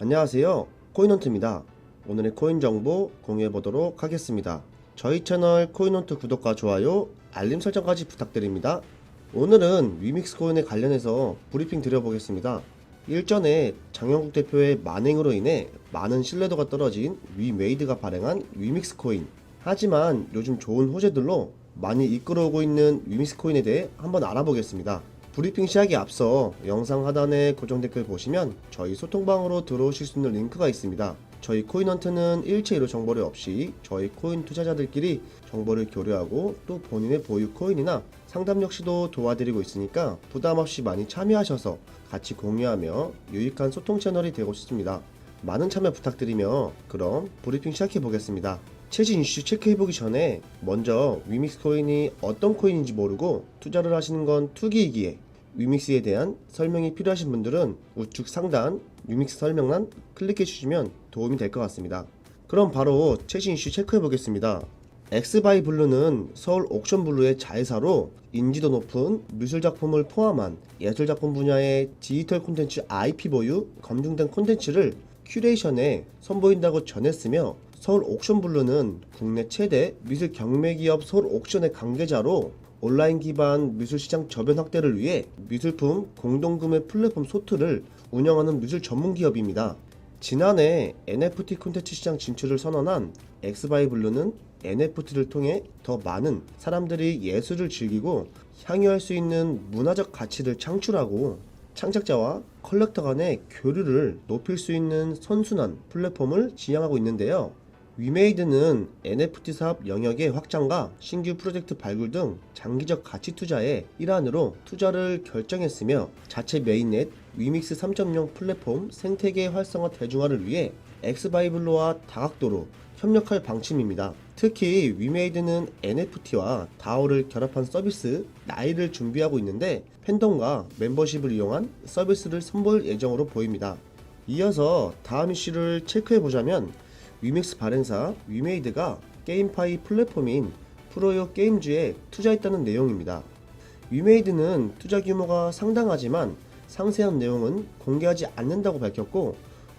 안녕하세요. 코인헌트입니다. 오늘의 코인 정보 공유해 보도록 하겠습니다. 저희 채널 코인헌트 구독과 좋아요, 알림 설정까지 부탁드립니다. 오늘은 위믹스 코인에 관련해서 브리핑 드려보겠습니다. 일전에 장영국 대표의 만행으로 인해 많은 신뢰도가 떨어진 위메이드가 발행한 위믹스 코인. 하지만 요즘 좋은 호재들로 많이 이끌어오고 있는 위믹스 코인에 대해 한번 알아보겠습니다. 브리핑 시작에 앞서 영상 하단에 고정 댓글 보시면 저희 소통방으로 들어오실 수 있는 링크가 있습니다. 저희 코인헌트는 일체 이로 정보를 없이 저희 코인 투자자들끼리 정보를 교류하고 또 본인의 보유 코인이나 상담 역시도 도와드리고 있으니까 부담 없이 많이 참여하셔서 같이 공유하며 유익한 소통 채널이 되고 싶습니다. 많은 참여 부탁드리며 그럼 브리핑 시작해 보겠습니다. 최신 이슈 체크해보기 전에 먼저 위믹스 코인이 어떤 코인인지 모르고 투자를 하시는 건 투기이기에 위믹스에 대한 설명이 필요하신 분들은 우측 상단 위믹스 설명란 클릭해 주시면 도움이 될 것 같습니다. 그럼 바로 최신 이슈 체크해 보겠습니다. 엑스바이 블루는 서울 옥션 블루의 자회사로 인지도 높은 미술 작품을 포함한 예술 작품 분야의 디지털 콘텐츠 IP 보유 검증된 콘텐츠를 큐레이션에 선보인다고 전했으며 서울 옥션 블루는 국내 최대 미술 경매 기업 서울 옥션의 관계자로 온라인 기반 미술 시장 저변 확대를 위해 미술품 공동구매 플랫폼 소트를 운영하는 미술 전문 기업입니다. 지난해 NFT 콘텐츠 시장 진출을 선언한 엑스바이블루는 NFT를 통해 더 많은 사람들이 예술을 즐기고 향유할 수 있는 문화적 가치를 창출하고 창작자와 컬렉터 간의 교류를 높일 수 있는 선순환 플랫폼을 지향하고 있는데요. 위메이드는 NFT 사업 영역의 확장과 신규 프로젝트 발굴 등 장기적 가치 투자의 일환으로 투자를 결정했으며 자체 메인넷 위믹스 3.0 플랫폼 생태계 활성화 대중화를 위해 엑스바이블로와 다각도로 협력할 방침입니다. 특히 위메이드는 NFT와 DAO를 결합한 서비스 나이를 준비하고 있는데 팬덤과 멤버십을 이용한 서비스를 선보일 예정으로 보입니다. 이어서 다음 이슈를 체크해 보자면 위믹스 발행사 위메이드가 게임파이 플랫폼인 프로요 게임즈에 투자했다는 내용입니다. 위메이드는 투자 규모가 상당하지만 상세한 내용은 공개하지 않는다고 밝혔고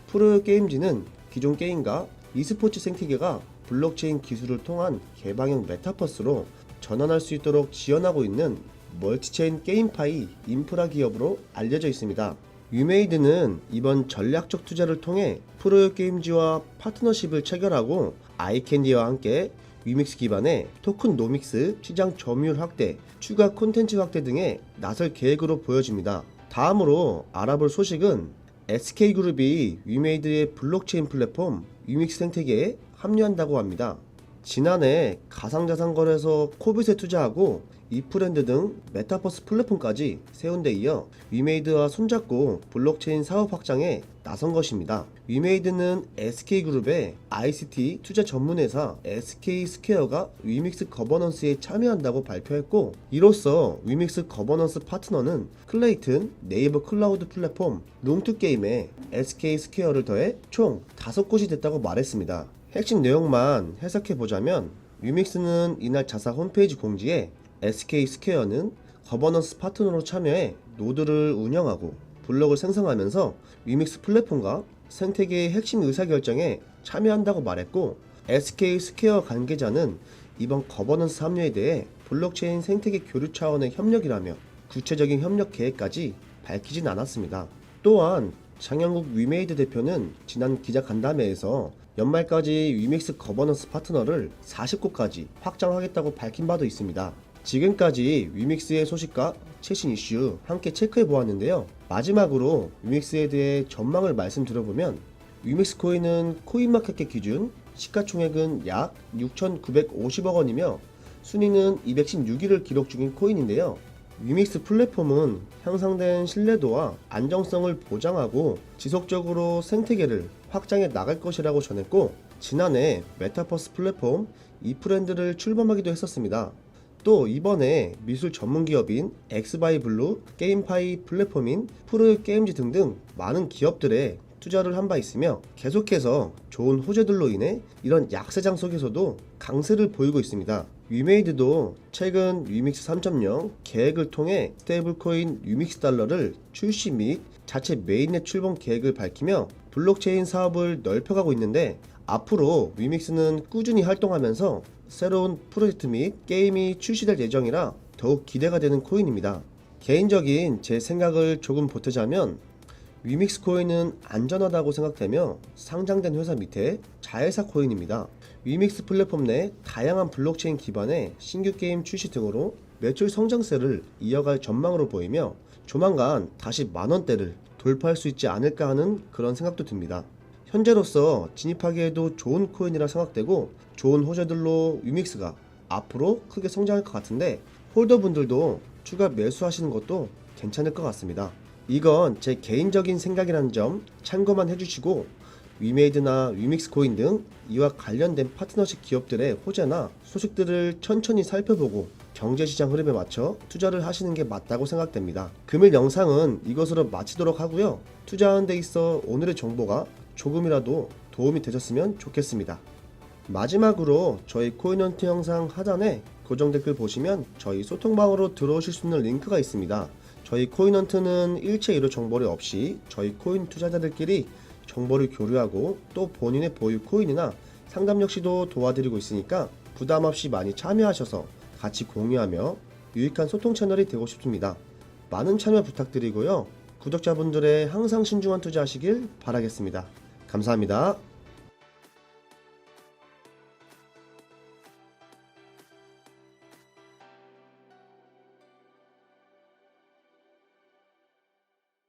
프로요 게임즈는 기존 게임과 e스포츠 생태계가 블록체인 기술을 통한 개방형 메타버스로 전환할 수 있도록 지원하고 있는 멀티체인 게임파이 인프라 기업으로 알려져 있습니다. 위메이드는 이번 전략적 투자를 통해 프로요 게임즈와 파트너십을 체결하고 아이캔디와 함께 위믹스 기반의 토큰 노믹스 시장 점유율 확대, 추가 콘텐츠 확대 등에 나설 계획으로 보여집니다. 다음으로 알아볼 소식은 SK그룹이 위메이드의 블록체인 플랫폼 위믹스 생태계에 합류한다고 합니다. 지난해 가상자산 거래소 코빗에 투자하고 이프랜드 등 메타버스 플랫폼까지 세운 데 이어 위메이드와 손잡고 블록체인 사업 확장에 나선 것입니다. 위메이드는 SK그룹의 ICT 투자 전문회사 SK스퀘어가 위믹스 거버넌스에 참여한다고 발표했고 이로써 위믹스 거버넌스 파트너는 클레이튼 네이버 클라우드 플랫폼 룸투게임에 SK스퀘어를 더해 총 5곳이 됐다고 말했습니다. 핵심 내용만 해석해 보자면 위믹스는 이날 자사 홈페이지 공지에 SK 스퀘어는 거버넌스 파트너로 참여해 노드를 운영하고 블록을 생성하면서 위믹스 플랫폼과 생태계의 핵심 의사결정에 참여한다고 말했고 SK 스퀘어 관계자는 이번 거버넌스 합류에 대해 블록체인 생태계 교류 차원의 협력이라며 구체적인 협력 계획까지 밝히진 않았습니다. 또한 장영국 위메이드 대표는 지난 기자 간담회에서 연말까지 위믹스 거버넌스 파트너를 40곳까지 확장하겠다고 밝힌 바도 있습니다. 지금까지 위믹스의 소식과 최신 이슈 함께 체크해 보았는데요. 마지막으로 위믹스에 대해 전망을 말씀드려보면 위믹스 코인은 코인마켓캡 기준 시가총액은 약 6,950억 원이며 순위는 216위를 기록 중인 코인인데요. 위믹스 플랫폼은 향상된 신뢰도와 안정성을 보장하고 지속적으로 생태계를 확장해 나갈 것이라고 전했고 지난해 메타버스 플랫폼 이프랜드를 출범하기도 했었습니다. 또 이번에 미술 전문 기업인 엑스바이블루, 게임파이 플랫폼인 프로 게임즈 등등 많은 기업들에 투자를 한 바 있으며 계속해서 좋은 호재들로 인해 이런 약세장 속에서도 강세를 보이고 있습니다. 위메이드도 최근 위믹스 3.0 계획을 통해 스테이블코인 위믹스 달러를 출시 및 자체 메인넷 출범 계획을 밝히며 블록체인 사업을 넓혀가고 있는데 앞으로 위믹스는 꾸준히 활동하면서 새로운 프로젝트 및 게임이 출시될 예정이라 더욱 기대가 되는 코인입니다. 개인적인 제 생각을 조금 보태자면 위믹스 코인은 안전하다고 생각되며 상장된 회사 밑에 자회사 코인입니다. 위믹스 플랫폼 내 다양한 블록체인 기반의 신규 게임 출시 등으로 매출 성장세를 이어갈 전망으로 보이며 조만간 다시 만원대를 돌파할 수 있지 않을까 하는 그런 생각도 듭니다. 현재로서 진입하기에도 좋은 코인이라 생각되고 좋은 호재들로 위믹스가 앞으로 크게 성장할 것 같은데 홀더분들도 추가 매수하시는 것도 괜찮을 것 같습니다. 이건 제 개인적인 생각이라는 점 참고만 해주시고 위메이드나 위믹스 코인 등 이와 관련된 파트너십 기업들의 호재나 소식들을 천천히 살펴보고 경제시장 흐름에 맞춰 투자를 하시는 게 맞다고 생각됩니다. 금일 영상은 이것으로 마치도록 하고요. 투자하는 데 있어 오늘의 정보가 조금이라도 도움이 되셨으면 좋겠습니다. 마지막으로 저희 코인헌트 영상 하단에 고정 댓글 보시면 저희 소통방으로 들어오실 수 있는 링크가 있습니다. 저희 코인헌트는 일체 이로 정보를 없이 저희 코인 투자자들끼리 정보를 교류하고 또 본인의 보유 코인이나 상담 역시도 도와드리고 있으니까 부담 없이 많이 참여하셔서 같이 공유하며 유익한 소통 채널이 되고 싶습니다. 많은 참여 부탁드리고요. 구독자분들의 항상 신중한 투자하시길 바라겠습니다. 감사합니다.